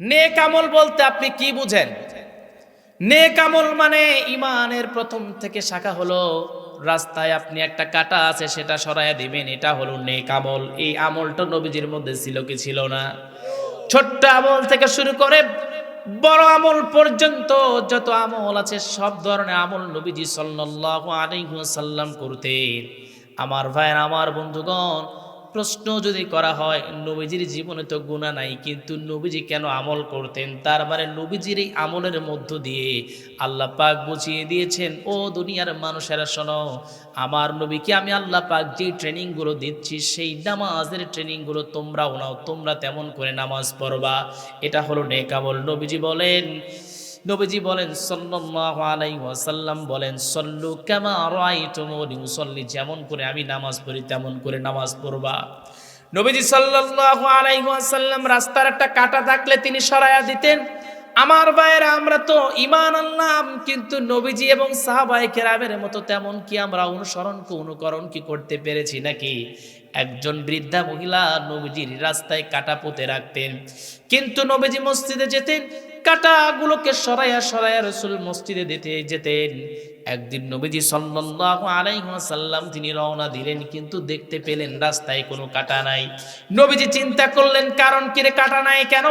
নেক আমল বলতে আপনি কি বুঝেন? নেক আমল মানে ইমানের প্রথম থেকে শাখা হলো রাস্তায় আপনি একটা কাটা আছে সেটা সরাইয়া দিবেন, এটা হলো নেক আমল। এই আমলটা নবীজির মধ্যে ছিল কি ছিল না? ছোট্ট আমল থেকে শুরু করে বড় আমল পর্যন্ত যত আমল আছে সব ধরনের আমল নবীজি সাল্লাল্লাহু আলাইহি ওয়াসাল্লাম করতেন। আমার ভাইয়ের, আমার বন্ধুগণ প্রশ্ন যদি করা হয়, নবীজির জীবনে তো গুণা নাই, কিন্তু নবীজি কেন আমল করতেন? তার মানে নবীজির এই আমলের মধ্য দিয়ে আল্লাহ পাক বুঝিয়ে দিয়েছেন, ও দুনিয়ার মানুষেরা, শোনো, আমার নবীকে আমি আল্লাহ পাক যে ট্রেনিংগুলো দিচ্ছি, সেই নামাজের ট্রেনিংগুলো তোমরাও নাও, তোমরা তেমন করে নামাজ পড়বা। এটা হলো নেক আমল নবীজি বলেন নবীজি বলেন, সাল্লাল্লাহু আলাইহি ওয়াসাল্লাম বলেন, সল্লু কামা রাআইতুমুনি উসাল্লি যেমন করে আমি নামাজ পড়ি, তেমন করে নামাজ পড়বা। নবীজি সাল্লাল্লাহু আলাইহি ওয়াসাল্লাম রাস্তার একটা কাটা থাকলে তিনি সরায়া দিতেন, আমার ভাইয়েরা, আমরা তো ইমান আনলাম, কিন্তু নবীজি এবং সাহাবায়ে কেরামের মতো তেমন কি আমরা অনুসরণ অনুকরণ কি করতে পেরেছি নাকি? একজন বৃদ্ধা মহিলা নবীজির রাস্তায় কাটা পুঁতে রাখতেন। কিন্তু নবীজি মসজিদে যেতেন কাটাগুলোকে সরাইয়া সরাইয়া রসুল মসজিদে দিতে যেতেন। একদিন নবীজি সাল্লাল্লাহু আলাইহি ওয়াসাল্লাম তিনি রওনা দিলেন, কিন্তু দেখতে পেলেন রাস্তায় কোনো কাটা নাই। নবীজি চিন্তা করলেন, কারণ কিরে কাটা নাই কেন?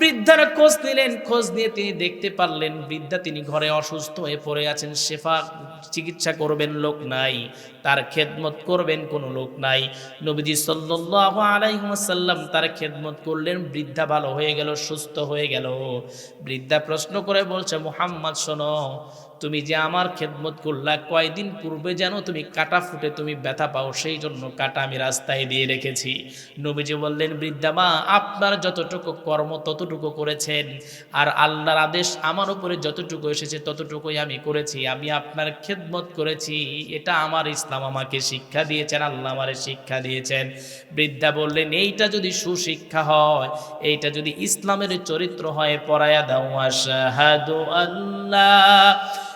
বৃদ্ধার খোঁজ নিলেন, খোঁজ নিয়ে তিনি দেখতে পারলেন, বৃদ্ধা তিনি ঘরে অসুস্থ হয়ে পড়ে আছেন, শেফা চিকিৎসা করবেন লোক নাই, তার খেদমত করবেন কোনো লোক নাই। নবীজি সাল্লাল্লাহু আলাইহি ওয়াসাল্লাম তার খেদমত করলেন, বৃদ্ধা ভালো হয়ে গেল, সুস্থ হয়ে গেল। বৃদ্ধা প্রশ্ন করে বলছে, মুহাম্মদ, শোনো তুমি যে আমার খেদমত করলা, কয়দিন পূর্বে যেন তুমি কাটা ফুটে তুমি ব্যথা পাও, সেই জন্য কাটা আমি রাস্তায় দিয়ে রেখেছি। নবীজি বললেন, বৃদ্ধা মা, আপনার যতটুকু কর্ম ততটুকু করেছেন, আর আল্লাহর আদেশ আমার উপরে যতটুকু এসেছে ততটুকুই আমি করেছি, আমি আপনার খেদমত করেছি, এটা আমার ইসলাম আমাকে শিক্ষা দিয়েছেন, আল্লাহ আমারে শিক্ষা দিয়েছেন। বৃদ্ধা বললেন, এইটা যদি সুশিক্ষা হয়, এইটা যদি ইসলামের চরিত্র হয় পড়ায়া দাও, আশহাদু আল্লাহ।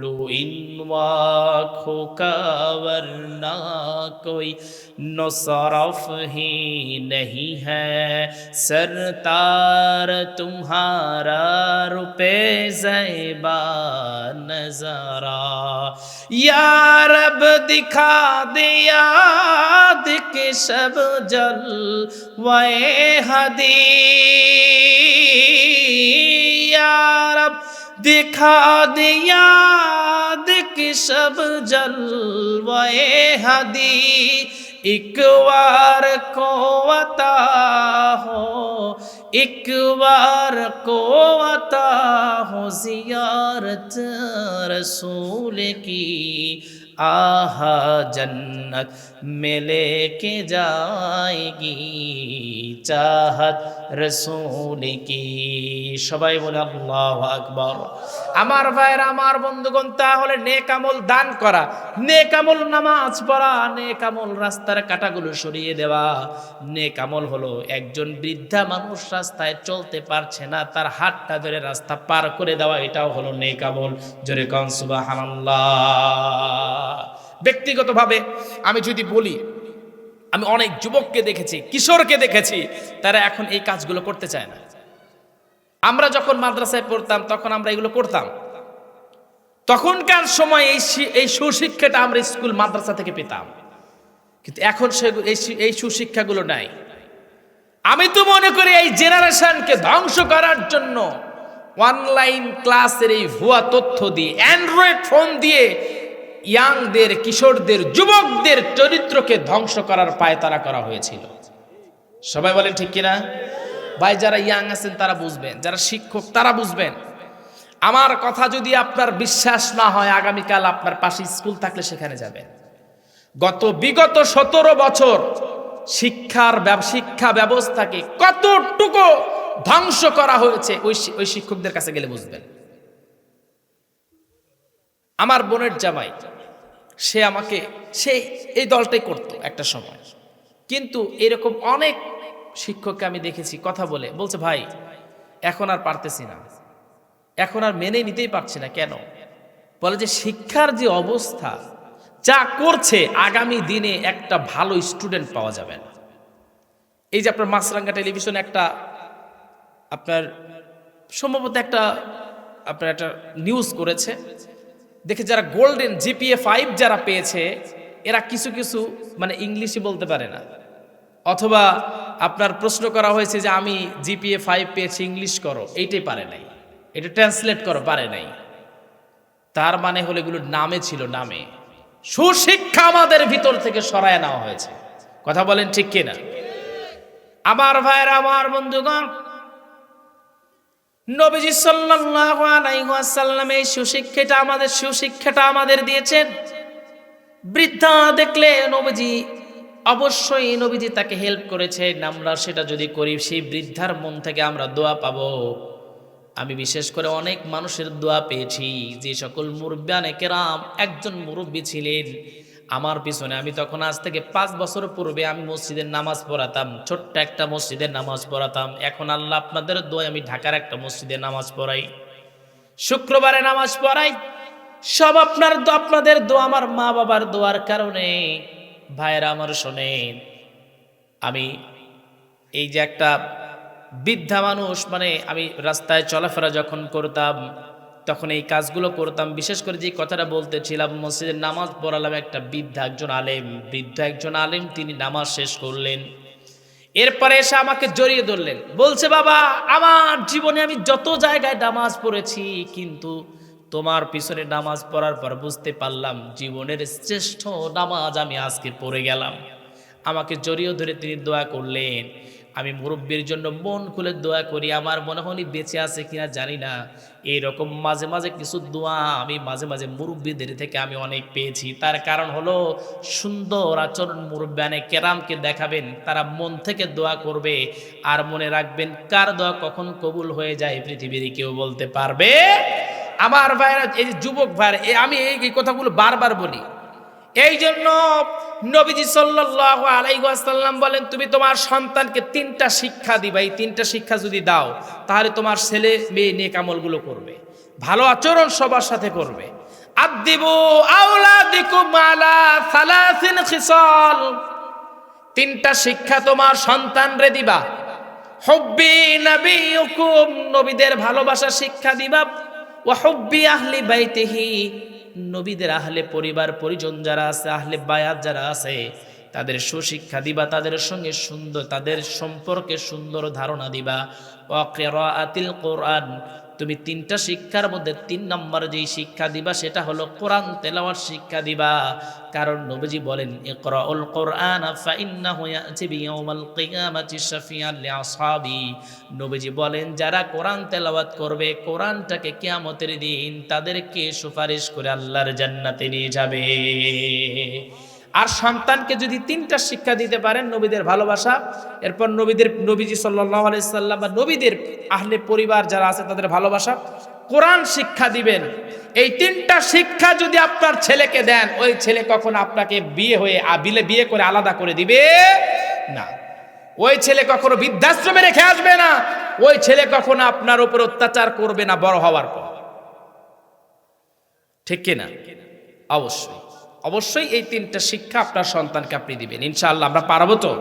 کلو ان آنکھوں کا ورنہ کوئی نصرف ہی نہیں ہے سرتار تمہارا روپے زیبا نظارہ یا رب دکھا دیا دکھ شب جل وے حدی یا رب दिखा दिया के सब जल वे हदी एक बार को अता हो ایک بار کو عطا ہو زیارت رسول کی آہا جنت ملے کے جائے گی چاہت رسول کی সবাই বলে, আল্লাহ আকবর। আমার ভাইয়ের, আমার বন্ধুগণ, তাহলে নেকামল দান করা নেকামল নামাজ পড়া নেকামল রাস্তার কাটাগুলো সরিয়ে দেওয়া। নেকামল হলো একজন বৃদ্ধা মানুষ রাস্তায় চলতে পারছে না, তার হাতটা ধরে রাস্তা পার করে দেওয়া, এটাও হলো নেক আমল। জোরে কন, সুবহানাল্লাহ। ব্যক্তিগতভাবে আমি যদি বলি, আমি অনেক যুবককে দেখেছি, কিশোরকে দেখেছি, তারা এখন এই কাজগুলো করতে চায় না। আমরা যখন মাদ্রাসায় পড়তাম, তখন আমরা এগুলো করতাম। তখনকার সময় এই এই সুশিক্ষাটা আমরা স্কুল, মাদ্রাসা থেকে পেতাম। কিন্তু এখন সে এই সুশিক্ষাগুলো নাই। আমি তো মনে করি এই জেনারেশনকে ধ্বংস করার জন্য অনলাইন ক্লাসের এই ভুয়া তথ্য দিয়ে, অ্যান্ড্রয়েড ফোন দিয়ে ইয়াংদের, কিশোরদের, যুবকদের চরিত্রকে ধ্বংস করার পায়তারা করা হয়েছিল। সবাই বলেন ঠিক কিনা? ভাই, যারা ইয়াং আছেন, তারা বুঝবেন। যারা শিক্ষক, তারা বুঝবেন। আমার কথা যদি আপনার বিশ্বাস না হয়, আগামীকাল আপনার পাশে স্কুল থাকলে সেখানে যাবেন। গত বিগত সতেরো বছর শিক্ষার শিক্ষা ব্যবস্থাকে কতটুকু ধ্বংস করা হয়েছে, ওই ওই শিক্ষকদের কাছে গেলে বুঝবেন। আমার বোনের জামাই, সে আমাকে, সে এই দলটাই করতো একটা সময়। কিন্তু এরকম অনেক শিক্ষককে আমি দেখেছি, কথা বলে, বলছে, ভাই, এখন আর পারতেছি না। এখন আর মেনে নিতেই পারছি না, কেন? বলে যে, শিক্ষার যে অবস্থা যা করছে আগামী দিনে একটা ভালো স্টুডেন্ট পাওয়া যাবে না। এই যে আপনার মাছরাঙ্গা টেলিভিশন একটা আপনার সম্ভবত একটা আপনার একটা নিউজ করেছে। দেখে যারা গোল্ডেন জিপিএ ফাইভ যারা পেয়েছে, এরা কিছু কিছু মানে ইংলিশই বলতে পারে না। অথবা আপনার প্রশ্ন করা হয়েছে যে আমি জিপিএ ফাইভ পেয়েছি, ইংলিশ করো, এইটাই পারে নাই। এটা ট্রান্সলেট করো, পারে নাই। তার মানে হলো এগুলো নামে ছিল, নামে। সুশিক্ষা আমাদের ভিতর থেকে সরায় নেওয়া হয়েছে। কথা বলেন ঠিক কিনা? আমার ভাইয়ের, আমার বন্ধুগণ, নবীজি সাল্লাল্লাহু আলাইহি ওয়াসাল্লাম এই সুশিক্ষাটা আমাদের সুশিক্ষাটা আমাদের দিয়েছেন। বৃদ্ধা দেখলে নবীজি, অবশ্যই নবীজি তাকে হেল্প করেছেন। আমরা সেটা যদি করি, সেই বৃদ্ধার মন থেকে আমরা দোয়া পাবো। আমি বিশেষ করে অনেক মানুষের দোয়া পেয়েছি, যে সকল মুরব্বানে কেরাম একজন মুরব্বী ছিলেন। আমার পিছনে আমি তখন আজ থেকে পাঁচ বছর পূর্বে আমি মসজিদের নামাজ পড়াতাম, ছোট্ট একটা মসজিদের নামাজ পড়াতাম। এখন আল্লাহ আপনাদের দোয়া আমি ঢাকার একটা মসজিদে নামাজ পড়াই। শুক্রবারে নামাজ পড়াই। সব আপনার আপনাদের দোয়া আমার মা বাবার দোয়ার কারণে। ভাইয়েরা আমার শোনেন, আমি এই যে একটা বৃদ্ধা মানুষ মানে আমি রাস্তায় চলাফেরা যখন করতাম, তখন এই কাজগুলো করতাম। বিশেষ করে যে কথাটা বলতেছিলাম, মসজিদের নামাজ পড়ালাম একটা বৃদ্ধা একজন আলেম। বৃদ্ধ একজন আলেম, তিনি নামাজ শেষ করলেন। এরপরে এসে আমাকে জড়িয়ে ধরলেন। বলছে, বাবা, আমার জীবনে আমি যত জায়গায় নামাজ পড়েছি, কিন্তু তোমার পিছনে নামাজ পড়ার পর বুঝতে পারলাম, জীবনের শ্রেষ্ঠ নামাজ আমি আজকে পড়ে গেলাম। আমাকে জড়িয়ে ধরে তিনি দোয়া করলেন। আমি মুরব্বীর জন্য মন খুলে দোয়া করি, আমার মনে হয় বেঁচে আছে কিনা জানি না। এইরকম মাঝে মাঝে কিছু দোয়া আমি মাঝে মাঝে মুরব্বীদের থেকে আমি অনেক পেয়েছি। তার কারণ হলো সুন্দর আচরণ মুরব্বানে কেরামকে দেখাবেন, তারা মন থেকে দোয়া করবে আর মনে রাখবেন কার দোয়া কখন কবুল হয়ে যায় পৃথিবীর কেউ বলতে পারবে? আমার ভাইরা, এই যুবক ভাইরা আমি এই এই কথাগুলো বারবার বলি। এই জন্য নবীজি সাল্লাল্লাহু আলাইহি ওয়াসাল্লাম বলেন, তুমি তোমার সন্তানকে তিনটা শিক্ষা দিবা। এই তিনটা শিক্ষা যদি দাও, তাহলে তোমার ছেলে মেয়ে নেক আমলগুলো করবে, ভালো আচরণ সবার সাথে করবে। আদিবু আওলাদিকুম আলা সালাসিন খিসাল। তিনটা শিক্ষা তোমার সন্তানরে দিবা। হব্বি নবীকুম নবীদের ভালোবাসা শিক্ষা দিবা। ওয়া হব্বি আহলি বাইতিহি নবীদের আহলে পরিবার পরিজন যারা আছে আহলে বায়াত যারা আছে তাদের সুশিক্ষা দিবা, তাদের সঙ্গে সুন্দর, তাদের সম্পর্কে সুন্দর ধারণা দিবা। ওয়াকিরাআতিল কোরআন, তুমি তিনটা শিক্ষার মধ্যে তিন নম্বর যেই শিক্ষা দিবা, সেটা হলো কোরআন তেলাওয়ার শিক্ষা দিবা। কারণ নবীজি বলেন, ইকরাউল কোরআন ফাইন্নাহু ইয়াতি বিয়াউমাল কিয়ামাতি শাফিআন লিআসহাবি। নবীজি বলেন, যারা কোরআন তেলাওয়াত করবে, কোরআনটাকে কিয়ামতের দিন তাদেরকে সুপারিশ করে আল্লাহর জান্নাতে নিয়ে যাবে। আর সন্তানকে যদি তিনটা শিক্ষা দিতে পারেন নবীদের ভালোবাসা, এরপর নবীদের, নবীজি সাল্লাহ আলাইসাল্লাম বা নবীদের আহলে পরিবার যারা আছে তাদের ভালোবাসা, কোরআন শিক্ষা দিবেন। এই তিনটা শিক্ষা যদি আপনার ছেলেকে দেন, ওই ছেলে কখন আপনাকে বিয়ে হয়ে বিলে, বিয়ে করে আলাদা করে দিবে? না। ওই ছেলে কখনো বৃদ্ধাশ্রমে রেখে আসবে না। ওই ছেলে কখনো আপনার উপর অত্যাচার করবে না বড় হওয়ার পর। ঠিক কিনা? অবশ্যই। অবশ্যই এই তিনটা শিক্ষা আপনার সন্তানকে আপনি দিবেন। ইনশাআল্লাহ আমরা পারব তো?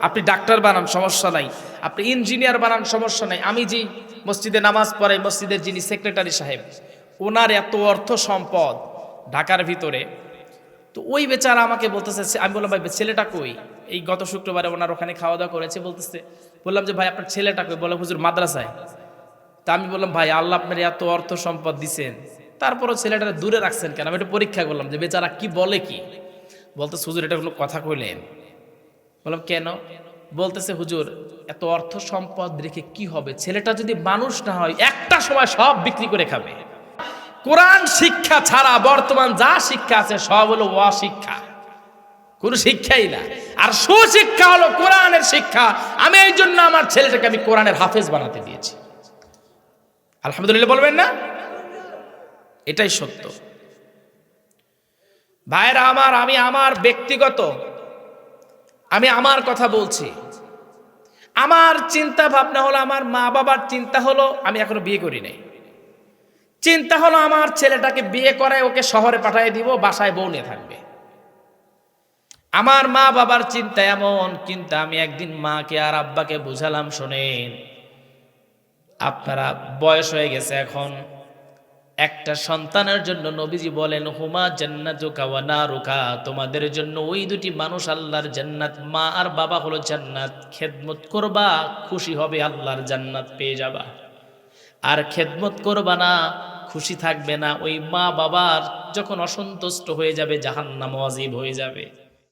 আপনি ডাক্তার বানান, সমস্যা নাই। আপনি ইঞ্জিনিয়ার বানান, সমস্যা নাই। আমি যে মসজিদে নামাজ পড়াই, মসজিদের যিনি সেক্রেটারি সাহেব, ওনার এত অর্থ সম্পদ ঢাকার ভিতরে। তো ওই বেচারা আমাকে বলতেছে আমি বললাম, ভাই ছেলেটা কই? এই গত শুক্রবারে ওনার ওখানে খাওয়া দাওয়া করেছে, বলতেছে। বললাম যে, ভাই, আপনার ছেলেটা কই? বলে, হুজুর, মাদ্রাসায়। তা আমি বললাম, ভাই, আল্লাহ আপনার এত অর্থ সম্পদ দিছেন। তারপরও ছেলেটা দূরে রাখছেন কেন? আমি একটু পরীক্ষা করলাম যে বেচারা কি বলে কি? বলতে হুজুর, এটা কোনো কথা কইলেন? বললাম, কেন? বলতেছে, হুজুর, এত অর্থ সম্পদ রেখে কি হবে? ছেলেটা যদি মানুষ না হয়, একটা সময় সব বিক্রি করে খাবে। কোরআন শিক্ষা ছাড়া বর্তমান যা শিক্ষা আছে, সব হলো অশিক্ষা। কোনো শিক্ষাই না। আর সুশিক্ষা হলো কোরআনের শিক্ষা। আমি এই জন্য আমার ছেলেটাকে আমি কোরআনের হাফেজ বানাতে দিয়েছি। আলহামদুলিল্লাহ বলবেন না? এটাই সত্য। ভাইরা আমার, আমি আমার ব্যক্তিগত, আমি আমার কথা বলছি। আমার চিন্তা ভাবনা হলো, আমার মা বাবার চিন্তা হলো, আমি এখনও বিয়ে করি নাই। চিন্তা হলো, আমার ছেলেটাকে বিয়ে করায় ওকে শহরে পাঠিয়ে দিব, বাসায় বউ নিয়ে থাকবে। আমার মা বাবার চিন্তা এমন, কিন্তু আমি একদিন মাকে আর আব্বাকে বুঝালাম, শোনেন, আপনারা বয়স হয়ে গেছে এখন একটা সন্তানের জন্য নবীজি বলেন, হুমা জান্নাতুকা ওয়া নারুকা। তোমাদের জন্য ওই দুটি মানুষ আল্লাহর জান্নাত, মা আর বাবা হলো জান্নাত। খেদমত করবা, খুশি হবে আল্লাহর জান্নাত পেয়ে যাবা। আর খেদমত করবা না, খুশি থাকবে না। ওই মা বাবার যখন অসন্তুষ্ট হয়ে যাবে, জাহান্নাম ওয়াজিব হয়ে যাবে।